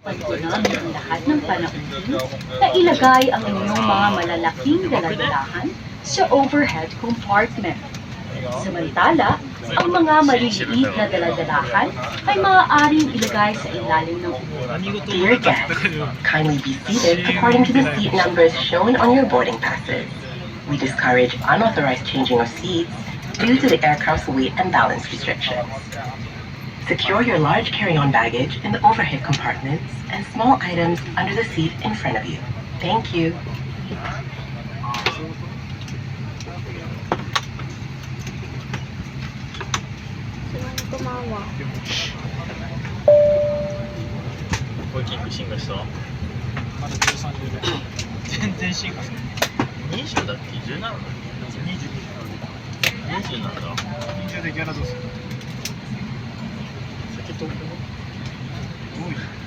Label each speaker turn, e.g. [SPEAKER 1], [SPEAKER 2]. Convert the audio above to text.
[SPEAKER 1] Pagkunan ng lahat ng panauhin na ilagay ang inyong mga malalaking daladalahan sa overhead compartment. Samantala, ang mga maliliit na daladalahan ay maaaring ilagay sa ilalim ng.
[SPEAKER 2] Dear guests, kindly be seated according to the seat numbers shown on your boarding passes. We discourage unauthorized changing of seats due to the aircraft's weight and balance restrictions. Secure your large carry-on baggage in the overhead compartments and small items under the seat in front of you. Thank you.
[SPEAKER 3] Tumawa.
[SPEAKER 4] これキング進化した
[SPEAKER 5] まだ13秒で全然進化する
[SPEAKER 4] 20だっけ17だっ
[SPEAKER 5] 20
[SPEAKER 4] け20なんだ
[SPEAKER 5] 20でギャラどう Dois.